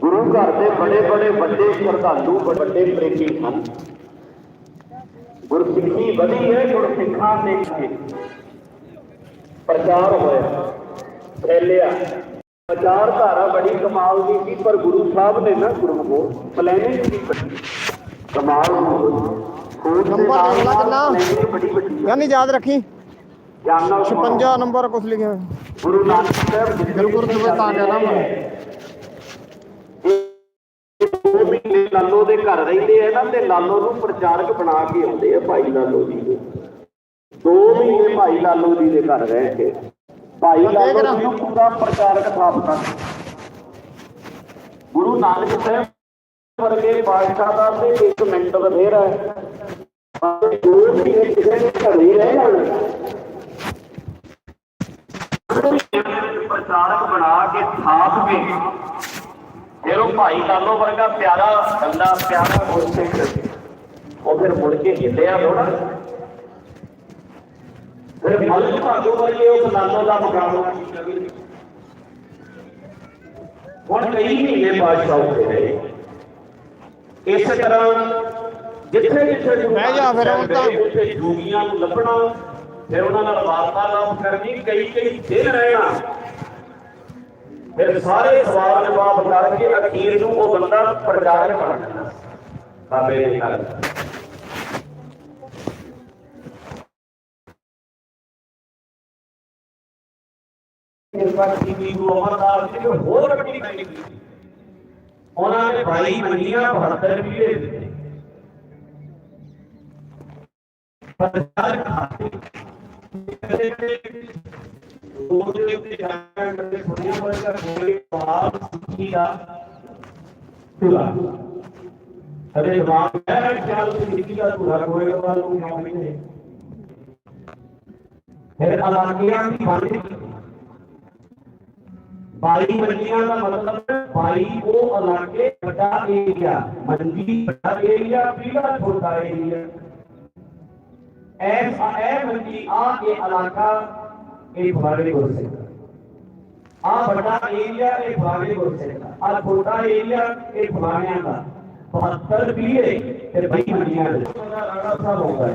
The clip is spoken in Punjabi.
ਗੁਰੂ ਘਰ ਦੇ ਬੜੇ ਬੜੇ ਵੱਡੇ ਸ਼ਰਧਾਲੂ ਵੱਡੇ ਪ੍ਰੇਮੀ ਹਨ। ਗੁਰਸਿੱਖੀ ਵਧੀ ਹੈ ਗੁਰਸਿੱਖਾਂ ਦੇ ਕੇ ਪ੍ਰਚਾਰ ਹੋਇਆ ਫੈਲਿਆ। ਪ੍ਰਚਾਰ ਧਾਰਾ ਬੜੀ ਕਮਾਲ ਦੀ ਸੀ ਪਰ ਗੁਰੂ ਸਾਹਿਬ ਨੇ ਨਾ ਗੁਰੂ ਪਲੈਨਿੰਗ ਦੀ ਬੜੀ ਕਮਾਲ ਹੋਈ। ਨੰਬਰ ਦੇਖ ਲਾ ਕਿੰਨਾ? ਯਾਨੀ ਯਾਦ ਰੱਖੀ। ਜਾਨਣਾ 56 ਨੰਬਰ ਕੁਛ ਲਿਖਿਆ। ਗੁਰੂ ਨਾਨਕ ਸਾਹਿਬ ਜੀ ਗੁਰਪੁਰ ਦਿਵਸ ਤਾਂ ਨਾ ਮੈਂ। ਲਾਲੋ ਦੇ ਘਰ ਰਹਿੰਦੇ ਆ ਨਾ ਤੇ ਲਾਲੋ ਨੂੰ ਪ੍ਰਚਾਰਕ ਬਣਾ ਕੇ ਆਉਂਦੇ ਆ ਭਾਈ ਲਾਲੋ ਜੀ ਦੋ। ਮਹੀਨੇ ਭਾਈ ਲਾਲੋ ਜੀ ਦੇ ਘਰ ਰਹਿ ਕੇ। ਭਾਈ ਲਾਲੋ ਜੀ ਨੂੰ ਪੂਰਾ ਪ੍ਰਚਾਰਕ ਥਾਪਦਾ ਗੁਰੂ ਨਾਨਕ ਸਾਹਿਬ ਵਰਗੇ ਬਾਦਸ਼ਾਹ ਦਾ ਤੇ ਇੱਕ ਮਿੰਟ ਬਥੇਰਾ ਹੈ। ਪਰ ਦੋ ਮਹੀਨੇ ਕਿਸੇ ਦੇ ਘਰ ਹੀ ਰਹਿ ਜਾਣ ਪ੍ਰਚਾਰਕ ਬਣਾ ਕੇ ਥਾਪ ਕੇ ਭਾਈ ਲਾਲੋ ਵਰਗਾ ਪਿਆਰਾ ਬੰਦਾ ਪਿਆਰਾ ਗੁਰਸਿੱਖ ਉਹ ਫਿਰ ਮੁੜ ਕੇ ਹਿੱਲਿਆ ਥੋੜਾ ਫਿਰ ਮਲਕ ਭਾਗੋ ਵਰਗੇ ਉਸ ਲਾਲੋ ਦਾ ਮੁਕਾਬਲਾ। ਹੁਣ ਕਈ ਮਹੀਨੇ ਬਾਦਸ਼ਾਹ ਉੱਤੇ ਰਹੇ ਇਸੇ ਤਰ੍ਹਾਂ ਜਿੱਥੇ ਜਿੱਥੇ ਬਹਿ ਜਾ ਫਿਰ ਹੁਣ ਤਾਂ। ਉੱਥੇ ਜੋਗੀਆਂ ਨੂੰ ਲੱਭਣਾ ਫਿਰ ਉਹਨਾਂ ਨਾਲ ਵਾਰਤਾਲਾਪ ਕਰਨੀ ਕਈ ਕਈ ਦਿਨ ਰਹਿਣਾ ਫਿਰ ਸਾਰੇ ਸਵਾਲ ਜਵਾਬ ਕਰਕੇ ਅਖੀਰ ਨੂੰ ਉਹ ਬੰਦਾ ਪ੍ਰਚਾਰਕ ਬਣ ਜਾਂਦਾ ਬਾਬੇ ਦੇ ਨਾਲ ਕਿਰਪਾ ਕੀਤੀ ਗੁਰੂ ਅਮਰਦਾਸ ਜੀ ਨੇ ਹੋਰ ਵੱਡੀ ਗੱਲ ਕੀਤੀ ਉਹਨਾਂ ਨੇ 22 ਮੰਨੀਆਂ 72 ਰੁਪਏ ਦਿੱਤੇ ਪ੍ਰਚਾਰਕ ਖਾਤੇ ਉਹਦੇ ਉੱਤੇ ਜਾਣ ਕਰਦੇ ਥੋੜੀਆਂ ਬੜੀਆਂ ਗੋਲੇ ਬਾਪ ਸਿੱਖੀ ਦਾ ਤੁਲਾ ਅਰੇ ਜਵਾਬ ਹੈ ਚਾਲ ਦੀ ਸਿੱਖੀ ਦਾ ਤੁਲਾ ਕੋਈ ਵਾਲ ਨੂੰ ਨਾਮ ਨਹੀਂ ਹੈ ਫਿਰ ਅਲਾਕੀਆਂ ਦੀ ਬਾਣੀ ਬਾਈ ਮੰਡੀਆਂ ਦਾ ਮਤਲਬ ਹੈ ਬਾਈ ਉਹ ਇਲਾਕੇ ਵੱਡਾ ਏਰੀਆ ਮੰਡੀ ਵੱਡਾ ਏਰੀਆ ਪੀਲਾ ਛੋਟਾ ਏਰੀਆ ਐਸ ਐ ਮੰਡੀ ਆ ਇਹ ਇਲਾਕਾ ਇਹ ਫਲਾਣੇ ਗੁਰਸਿੱਖ ਆ ਵੱਡਾ ਏਰੀਆ ਇਹ ਫਲਾਣੇ ਗੁਰਸਿੱਖ ਦਾ ਆ ਛੋਟਾ ਏਰੀਆ ਇਹ ਫਲਾਣਿਆਂ ਦਾ 72 ਰੁਪਏ ਤੇ 20 ਮੰਡੀਆਂ ਦੇ ਰਾਣਾ ਸਾਹਿਬ ਹੋਗਾ